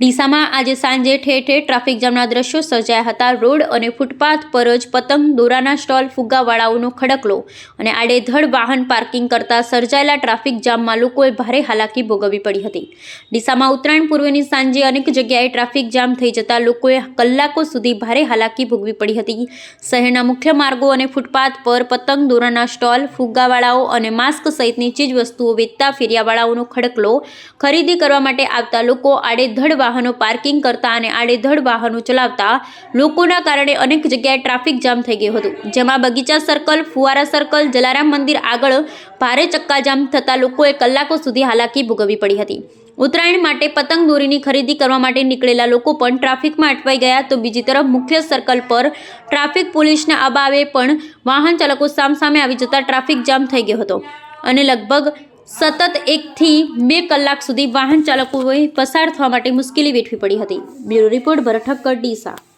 ડીસામાં આજે સાંજે ઠેર ઠેર ટ્રાફિક જામના દ્રશ્યો સર્જાયા હતા. રોડ અને ફૂટપાથ પર જ પતંગ, દોરાના સ્ટોલ, ફુગ્ગાવાળાઓનો ખડકલો અને આડેધડ વાહન પાર્કિંગ કરતા સર્જાયેલા ટ્રાફિક જામમાં લોકોએ ભારે હાલાકી ભોગવવી પડી હતી. ડીસામાં ઉત્તરાયણ પૂર્વેની સાંજે અનેક જગ્યાએ ટ્રાફિક જામ થઈ જતા લોકોએ કલાકો સુધી ભારે હાલાકી ભોગવી પડી હતી. શહેરના મુખ્ય માર્ગો અને ફૂટપાથ પર પતંગ, દોરાના સ્ટોલ, ફુગ્ગાવાળાઓ અને માસ્ક સહિતની ચીજવસ્તુઓ વેચતા ફેરિયાવાળાઓનો ખડકલો ખરીદી કરવા માટે આવતા લોકો આડેધડ વાહનો પાર્કિંગ કરતા અને આડેધડ વાહનો ચલાવતા લોકોના કારણે અનેક જગ્યાએ ટ્રાફિક જામ થઈ ગયું હતું. જેમાં બગીચા સર્કલ, ફુવારા સર્કલ, જલારામ મંદિર આગળ ભારે ચક્કાજામ થતા લોકોએ કલાકો સુધી હાલાકી ભોગવવી પડી હતી. ઉત્તરાયણ માટે પતંગ દોરીની ખરીદી કરવા માટે નીકળેલા લોકો પણ ટ્રાફિકમાં અટવાઈ ગયા તો બીજી તરફ મુખ્ય સર્કલ પર ટ્રાફિક પોલીસના અભાવે પણ વાહન ચાલકો સામસામે આવી જતા ટ્રાફિક જામ થઈ ગયો હતો. અને લગભગ સતત એકથી બે કલાક સુધી વાહન ચાલકોએ પસાર થવા માટે મુશ્કેલી વેઠવી પડી હતી. બ્યુરો રિપોર્ટ ભરઠક્કર ડીસા.